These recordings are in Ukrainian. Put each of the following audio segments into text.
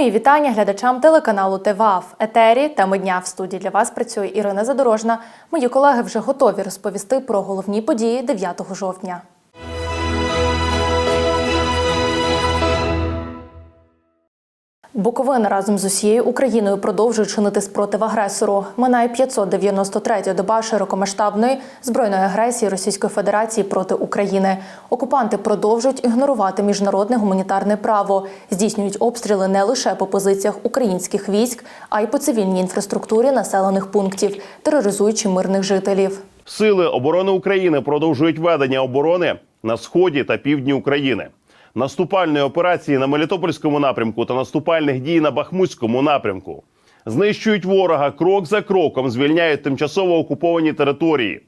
Мої вітання глядачам телеканалу ТВАФ етері. Теми дня в студії для вас працює Ірина Задорожна. Мої колеги вже готові розповісти про головні події 9 жовтня. Буковина разом з усією Україною продовжує чинити спротив агресору. Минає 593 доба широкомасштабної збройної агресії Російської Федерації проти України. Окупанти продовжують ігнорувати міжнародне гуманітарне право, здійснюють обстріли не лише по позиціях українських військ, а й по цивільній інфраструктурі населених пунктів, тероризуючи мирних жителів. Сили оборони України продовжують ведення оборони на сході та півдні України. Наступальної операції на Мелітопольському напрямку та наступальних дій на Бахмутському напрямку знищують ворога крок за кроком, звільняють тимчасово окуповані території,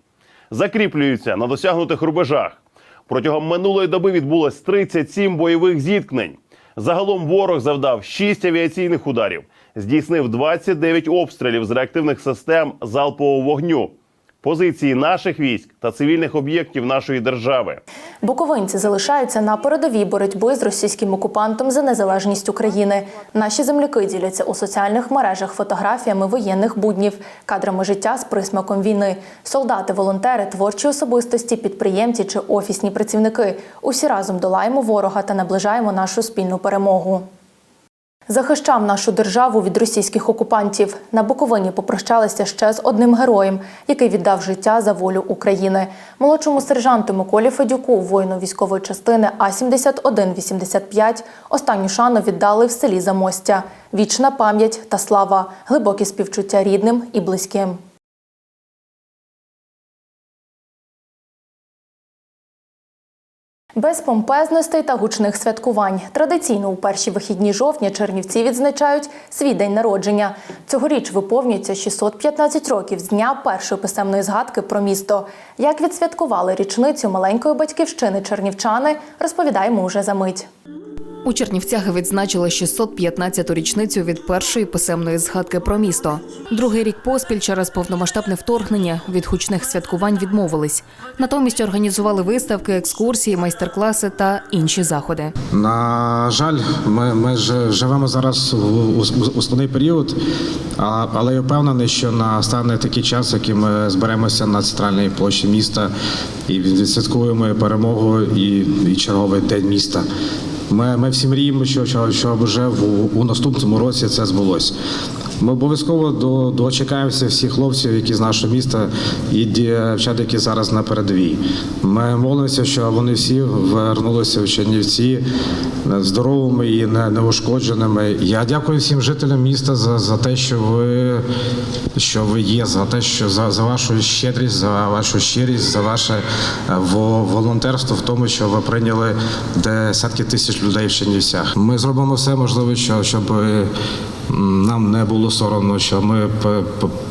закріплюються на досягнутих рубежах. Протягом минулої доби відбулось 37 бойових зіткнень. Загалом ворог завдав 6 авіаційних ударів, здійснив 29 обстрілів з реактивних систем залпового вогню, позиції наших військ та цивільних об'єктів нашої держави. Буковинці залишаються на передовій боротьби з російським окупантом за незалежність України. Наші земляки діляться у соціальних мережах фотографіями воєнних буднів, кадрами життя з присмаком війни. Солдати, волонтери, творчі особистості, підприємці чи офісні працівники. Усі разом долаємо ворога та наближаємо нашу спільну перемогу. Захищав нашу державу від російських окупантів. На Буковині попрощалися ще з одним героєм, який віддав життя за волю України. Молодшому сержанту Миколі Федюку, воїну військової частини А 7185 останню шану віддали в селі Замостя. Вічна пам'ять та слава, глибокі співчуття рідним і близьким. Без помпезностей та гучних святкувань. Традиційно у перші вихідні жовтня Чернівці відзначають свій день народження. Цьогоріч виповнюється 615 років з дня першої писемної згадки про місто. Як відсвяткували річницю маленької батьківщини чернівчани, розповідаємо уже за мить. У Чернівцях відзначили 615-ту річницю від першої писемної згадки про місто. Другий рік поспіль через повномасштабне вторгнення від гучних святкувань відмовились. Натомість організували виставки, екскурсії, майстер-класи та інші заходи. На жаль, ми, ми живемо зараз у, складний період, але я впевнений, що настане такий час, який ми зберемося на центральній площі міста і відсвяткуємо перемогу і, і черговий день міста. Ми, ми всі мріємо, що, що, що вже в, у наступному році це збулося. Ми обов'язково дочекаємося всіх хлопців, які з нашого міста і дівчат, які зараз на передовій. Ми молимося, що вони всі вернулися в Чернівці здоровими і неушкодженими. Я дякую всім жителям міста за, за те, що ви, що ви є, за те, що за, за вашу щедрість, за вашу щирість, за ваше е, волонтерство в тому, що ви прийняли десятки тисяч людей в Чернівцях. Ми зробимо все можливе, що, щоб е, нам не було соромно, що ми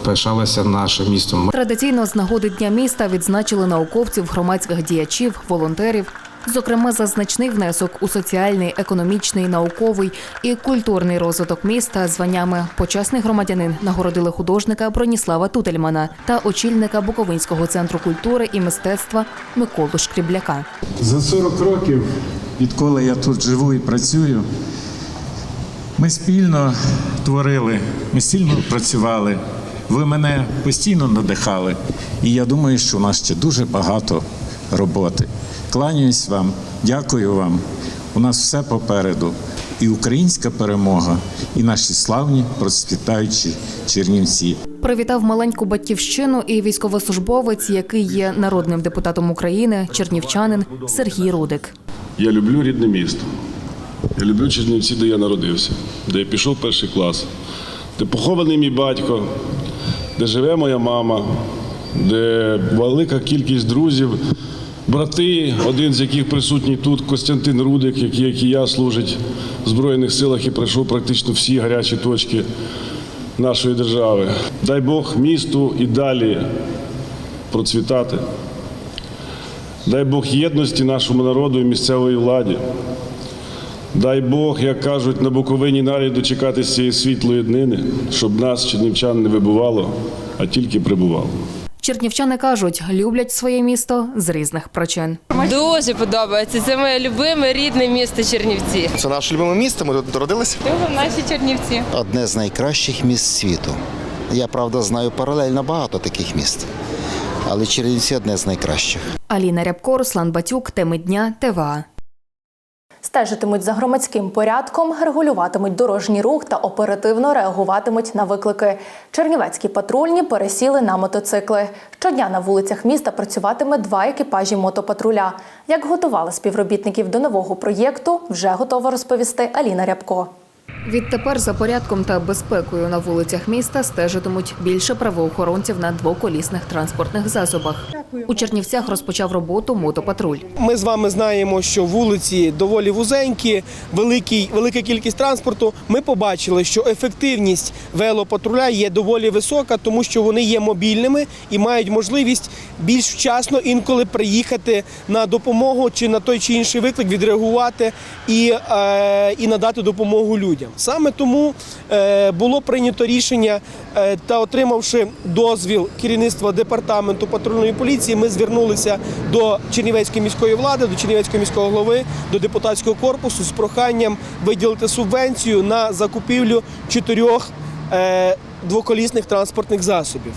пишалися нашим містом. Традиційно з нагоди дня міста відзначили науковців, громадських діячів, волонтерів. Зокрема, за значний внесок у соціальний, економічний, науковий і культурний розвиток міста званнями почесний громадянин нагородили художника Броніслава Тутельмана та очільника Буковинського центру культури і мистецтва Миколу Шкрібляка. За 40 років, відколи я тут живу і працюю, ми спільно творили, ми спільно працювали. Ви мене постійно надихали. І я думаю, що у нас ще дуже багато роботи. Кланяюсь вам, дякую вам. У нас все попереду. І українська перемога, і наші славні процвітаючі чернівці. Привітав маленьку батьківщину і військовослужбовець, який є народним депутатом України, чернівчанин Сергій Рудик. Я люблю рідне місто. Я люблю Чернівці, де я народився, де я пішов перший клас, де похований мій батько, де живе моя мама, де велика кількість друзів, брати, один з яких присутній тут, Костянтин Рудик, який, як і я, служить в Збройних силах і пройшов практично всі гарячі точки нашої держави. Дай Бог місту і далі процвітати. Дай Бог єдності нашому народу і місцевої владі. Дай Бог, як кажуть, на Буковині нарі дочекатися цієї світлої днини, щоб нас, чернівчан, не вибувало, а тільки прибувало. Чернівчани кажуть, люблять своє місто з різних причин. Дуже подобається. Це моє любиме рідне місто Чернівці. Це наше любиме місто. Ми тут народилися. Любимо наші Чернівці. одне з найкращих міст світу. Я правда знаю паралельно багато таких міст, але Чернівці одне з найкращих. Аліна Рябко, Руслан Батюк, теми дня, ТВА. Стежитимуть за громадським порядком, регулюватимуть дорожній рух та оперативно реагуватимуть на виклики. Чернівецькі патрульні пересіли на мотоцикли. Щодня на вулицях міста працюватиме два екіпажі мотопатруля. Як готували співробітників до нового проєкту, вже готова розповісти Аліна Рябко. Відтепер за порядком та безпекою на вулицях міста стежитимуть більше правоохоронців на двоколісних транспортних засобах. У Чернівцях розпочав роботу мотопатруль. Ми з вами знаємо, що вулиці доволі вузенькі, великий, велика кількість транспорту. Ми побачили, що ефективність велопатруля є доволі висока, тому що вони є мобільними і мають можливість більш вчасно інколи приїхати на допомогу чи на той чи інший виклик, відреагувати і, е, і надати допомогу людям. Саме тому е, було прийнято рішення е, та отримавши дозвіл керівництва департаменту патрульної поліції, ми звернулися до Чернівецької міської влади, до Чернівецького міського голови, до депутатського корпусу з проханням виділити субвенцію на закупівлю чотирьох е, двоколісних транспортних засобів.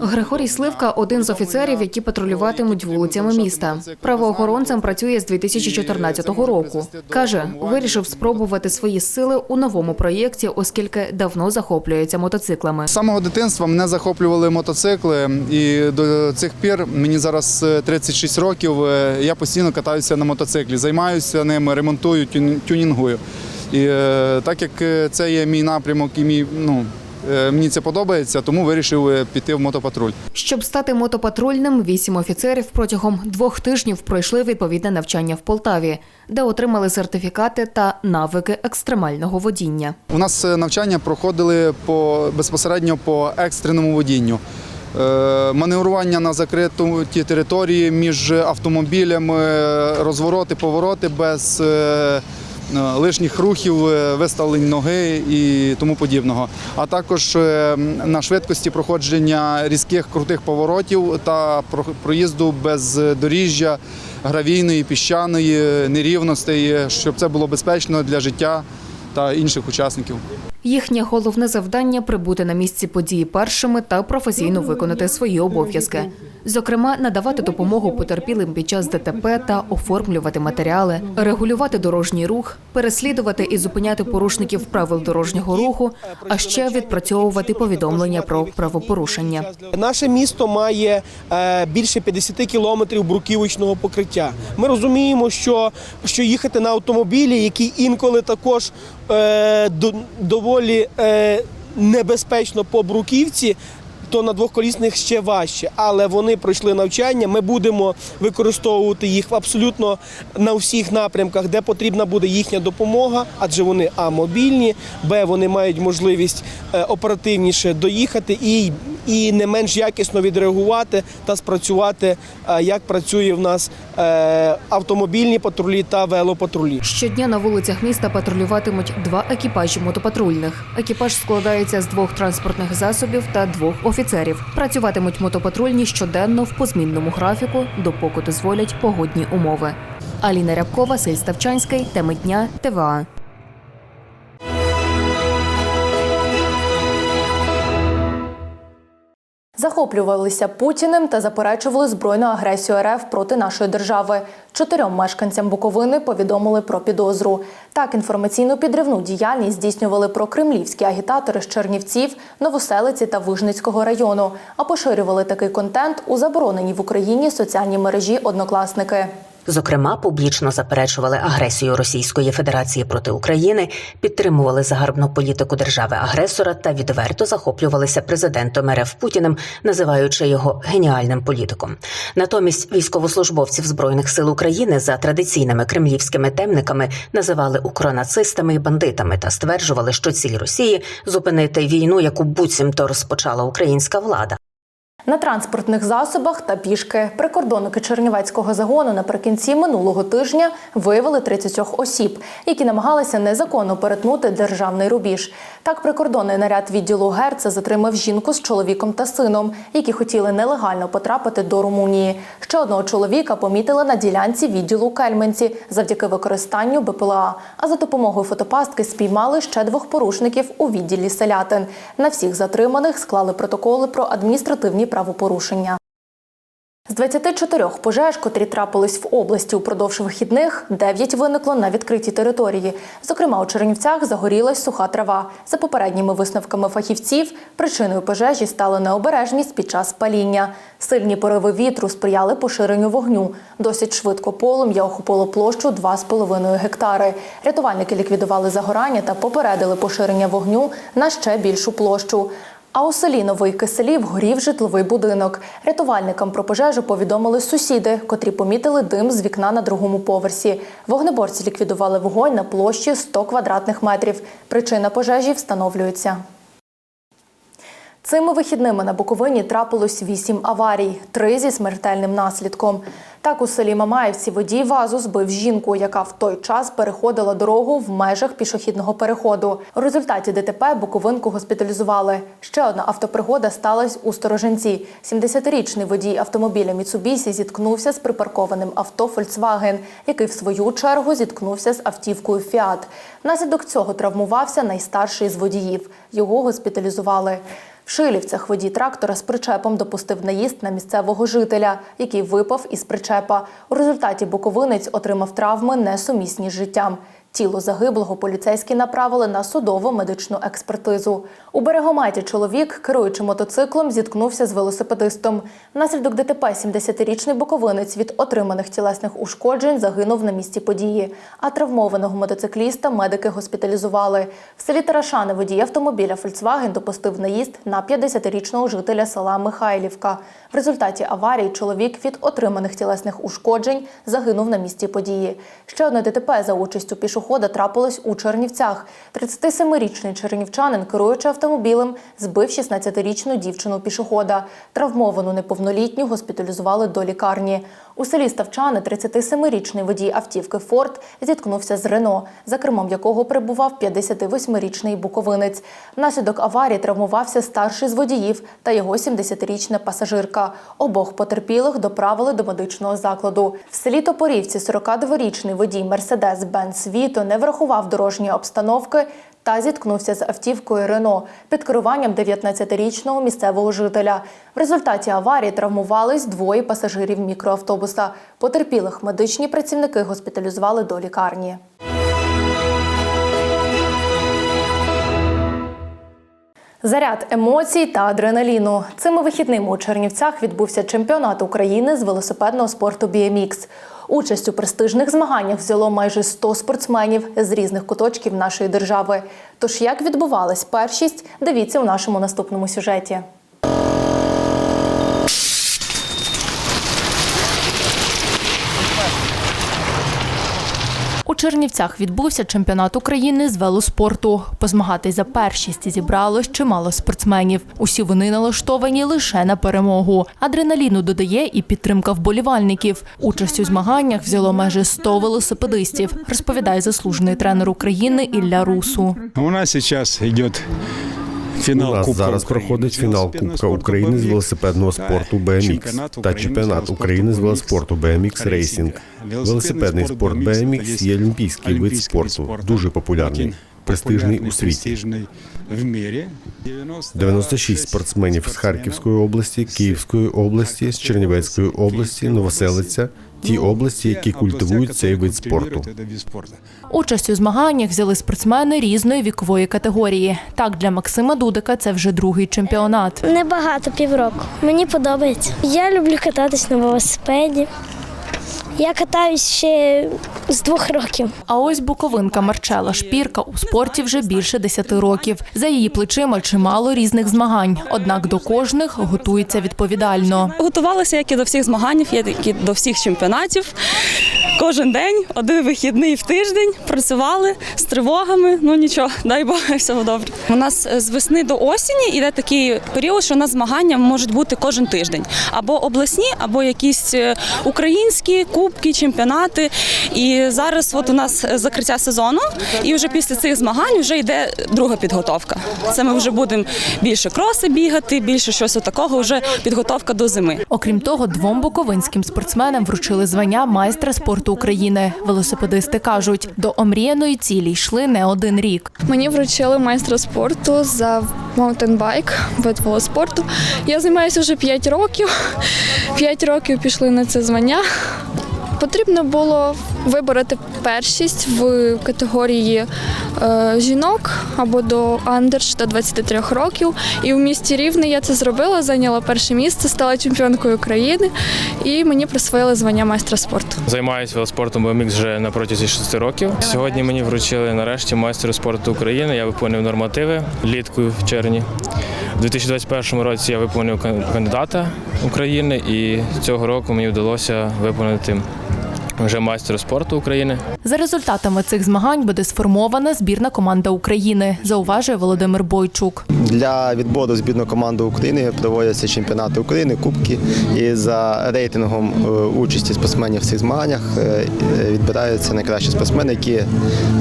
Григорій Сливка один з офіцерів, які патрулюватимуть вулицями міста. Правоохоронцем працює з 2014 року. каже, вирішив спробувати свої сили у новому проєкті, оскільки давно захоплюється мотоциклами. З самого дитинства мене захоплювали мотоцикли, і до цих пір мені зараз е, 36 років. е, Я постійно катаюся на мотоциклі, займаюся ними, ремонтую, тюн- тюнінгую. І е, так як е, це є мій напрямок і мій ну. Е, Мені це подобається, тому вирішив е, піти в мотопатруль. Щоб стати мотопатрульним, вісім офіцерів протягом двох тижнів пройшли відповідне навчання в Полтаві, де отримали сертифікати та навики екстремального водіння. У нас е, навчання проходили по безпосередньо по екстреному водінню. Маневрування на закритій території між автомобілями, розвороти, повороти без лишніх рухів, е, виставлень ноги і тому подібного. А також е, на швидкості проходження різких крутих поворотів та про- проїзду без доріжжя, гравійної, піщаної, нерівностей, щоб це було безпечно для життя та інших учасників. Їхнє головне завдання прибути на місці події першими та професійно виконати свої обов'язки. Зокрема, надавати допомогу потерпілим під час ДТП та оформлювати матеріали, регулювати дорожній рух, переслідувати і зупиняти порушників правил дорожнього руху, а ще відпрацьовувати повідомлення про правопорушення. Наше місто має е, більше 50 кілометрів бруківочного покриття. Ми розуміємо, що, що їхати на автомобілі, які інколи також е, до, доволі е, небезпечно по бруківці. То на двохколісних ще важче, але вони пройшли навчання. Ми будемо використовувати їх абсолютно на всіх напрямках, де потрібна буде їхня допомога, адже вони а мобільні, б вони мають можливість е, оперативніше доїхати і, і не менш якісно відреагувати та спрацювати, е, як працює в нас е, автомобільні патрулі та велопатрулі. Щодня на вулицях міста патрулюватимуть два екіпажі мотопатрульних. Екіпаж складається з двох транспортних засобів та двох офіцерів. Працюватимуть мотопатрульні щоденно в позмінному графіку, допоки дозволять погодні умови. Аліна Рябкова, Василь Ставчанський, теми дня, ТВА. Захоплювалися Путіним та заперечували збройну агресію РФ проти нашої держави. Чотирьом мешканцям Буковини повідомили про підозру. Так, інформаційну підривну діяльність здійснювали прокремлівські агітатори з Чернівців, Новоселиці та Вижницького району, а поширювали такий контент у забороненій в Україні соціальній мережі Однокласники. Зокрема, публічно заперечували агресію Російської Федерації проти України, підтримували загарбну політику держави-агресора та відверто захоплювалися президентом РФ Путіним, називаючи його геніальним політиком. Натомість військовослужбовців збройних сил України за традиційними кремлівськими темниками називали укронацистами і бандитами та стверджували, що ціль Росії зупинити війну, яку буцімто розпочала українська влада. На транспортних засобах та пішки. Прикордонники Чернівецького загону наприкінці минулого тижня виявили 30 осіб, які намагалися незаконно перетнути державний рубіж. Так, прикордонний наряд відділу Герца затримав жінку з чоловіком та сином, які хотіли нелегально потрапити до Румунії. Ще одного чоловіка помітили на ділянці відділу Кельменці завдяки використанню БПЛА. А за допомогою фотопастки спіймали ще двох порушників у відділі селятин. На всіх затриманих склали протоколи про адміністративні правопорушення. З 24 пожеж, котрі трапились в області упродовж вихідних, 9 виникло на відкритій території. Зокрема, у Чернівцях загорілась суха трава. За попередніми висновками фахівців, причиною пожежі стала необережність під час паління. Сильні пориви вітру сприяли поширенню вогню. Досить швидко полум'я охопило площу 2,5 гектари. Рятувальники ліквідували загорання та попередили поширення вогню на ще більшу площу. А у селі Новий Киселів горів житловий будинок. Рятувальникам про пожежу повідомили сусіди, котрі помітили дим з вікна на другому поверсі. Вогнеборці ліквідували вогонь на площі 100 квадратних метрів. Причина пожежі встановлюється. Цими вихідними на Буковині трапилось вісім аварій, три зі смертельним наслідком. Так у селі Мамаївці водій вазу збив жінку, яка в той час переходила дорогу в межах пішохідного переходу. У результаті ДТП Буковинку госпіталізували. Ще одна автопригода сталася у Стороженці. 70-річний водій автомобіля Міцубісі зіткнувся з припаркованим авто Фольксваген, який в свою чергу зіткнувся з автівкою Фіат. Внаслідок цього травмувався найстарший з водіїв. Його госпіталізували. В Шилівцях водій трактора з причепом допустив наїзд на місцевого жителя, який випав із причепа. У результаті буковинець отримав травми несумісні з життям. Тіло загиблого поліцейські направили на судову медичну експертизу. У берегометі чоловік, керуючи мотоциклом, зіткнувся з велосипедистом. Внаслідок ДТП 70-річний буковинець від отриманих тілесних ушкоджень загинув на місці події. А травмованого мотоцикліста медики госпіталізували. В селі Тарашани водій автомобіля Фольксваген допустив наїзд на 50-річного жителя села Михайлівка. В результаті аварії чоловік від отриманих тілесних ушкоджень загинув на місці події. Ще одне ДТП за участю пішохода трапилось у Чернівцях. 37-річний чернівчанин, керуючи автомобілем, збив 16-річну дівчину пішохода. Травмовану неповнолітню госпіталізували до лікарні. У селі Ставчани 37-річний водій автівки Форд зіткнувся з Рено, за кермом якого перебував 58-річний буковинець. Внаслідок аварії травмувався старший з водіїв та його 70-річна пасажирка. Обох потерпілих доправили до медичного закладу. В селі Топорівці 42-річний водій Мерседес Бенц Віто не врахував дорожньої обстановки та зіткнувся з автівкою Рено під керуванням 19-річного місцевого жителя. В результаті аварії травмувались двоє пасажирів мікроавтобуса. Потерпілих медичні працівники госпіталізували до лікарні. Заряд емоцій та адреналіну. Цими вихідними у Чернівцях відбувся чемпіонат України з велосипедного спорту BMX. Участь у престижних змаганнях взяло майже 100 спортсменів з різних куточків нашої держави. Тож як відбувалась першість, дивіться у нашому наступному сюжеті. Чернівцях відбувся чемпіонат України з велоспорту. Позмагатись за першість зібралось чимало спортсменів. Усі вони налаштовані лише на перемогу. Адреналіну додає і підтримка вболівальників. Участь у змаганнях взяло майже 100 велосипедистів, розповідає заслужений тренер України Ілля Русу. У нас зараз йде фінал У нас Кубка зараз України. проходить фінал Кубка України з велосипедного спорту BMX та чемпіонат України з велоспорту BMX Racing. Велосипедний спорт BMX є олімпійський вид спорту, дуже популярний, престижний у світі. В мірі. 96 спортсменів з Харківської області, Київської області, з Чернівецької області, Новоселиця – ті області, які культивують цей вид спорту. Участь у змаганнях взяли спортсмени різної вікової категорії. Так, для Максима Дудика це вже другий чемпіонат. Небагато півроку. Мені подобається. Я люблю кататись на велосипеді. Я катаюсь ще з двох років. А ось буковинка Марчела Шпірка у спорті вже більше 10 років. За її плечима чимало різних змагань, однак до кожних готується відповідально. Готувалася як і до всіх змагань, як і до всіх чемпіонатів. Кожен день, один вихідний в тиждень. Працювали з тривогами. Ну нічого, дай Бог, всього добре. У нас е, з весни до осені йде такий період, що у нас змагання можуть бути кожен тиждень. Або обласні, або якісь е, українські кубки, чемпіонати. І зараз от у нас закриття сезону, і вже після цих змагань вже йде друга підготовка. Це ми вже будемо більше кроси бігати, більше щось такого, вже підготовка до зими. Окрім того, двом буковинським спортсменам вручили звання майстра спорту України. Велосипедисти кажуть, до омріяної цілі йшли не один рік. Мені вручили майстра спорту за маунтенбайк, вид велоспорту. Я займаюся вже 5 років. 5 років пішли на це звання. Потрібно було вибороти першість в категорії е, жінок або до андерш до 23 років. І в місті Рівне я це зробила, зайняла перше місце, стала чемпіонкою України і мені присвоїли звання майстра спорту. Займаюся велоспортом BMX вже на протязі 6 років. Сьогодні мені вручили нарешті майстеру спорту України. Я виконував нормативи влітку в червні. У 2021 році я кан- кандидата України, і цього року мені вдалося виконати вже майстеру спорту України. За результатами цих змагань буде сформована збірна команда України, зауважує Володимир Бойчук. Для відбору збірної команди України проводяться чемпіонати України, кубки. І за рейтингом е, участі спортсменів в цих змаганнях е, е, відбираються найкращі спортсмени, які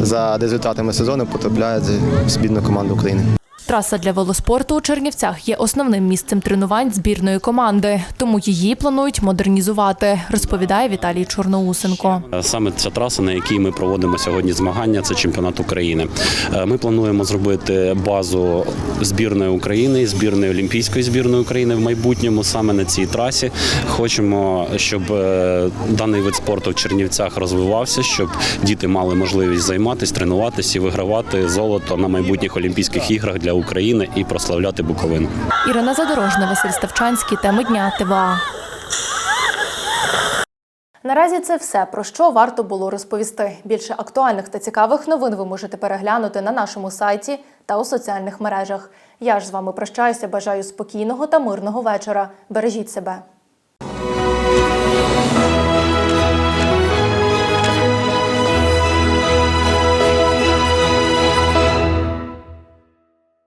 за результатами сезону потрапляють в збірну команду України. Траса для велоспорту у Чернівцях є основним місцем тренувань збірної команди, тому її планують модернізувати, розповідає Віталій Чорноусенко. Саме ця траса, на якій ми проводимо сьогодні змагання, це чемпіонат України. Е, Ми плануємо зробити базу збірної України, збірної олімпійської збірної України в майбутньому саме на цій трасі. Хочемо, щоб е, даний вид спорту в Чернівцях розвивався, щоб діти мали можливість займатися, тренуватися і вигравати золото на майбутніх Олімпійських іграх для України і прославляти Буковину. Ірина Задорожна, Василь Ставчанський. Теми дня ТВА. Наразі це все про що варто було розповісти. Більше актуальних та цікавих новин ви можете переглянути на нашому сайті та у соціальних мережах. Я ж з вами прощаюся. Бажаю спокійного та мирного вечора. Бережіть себе.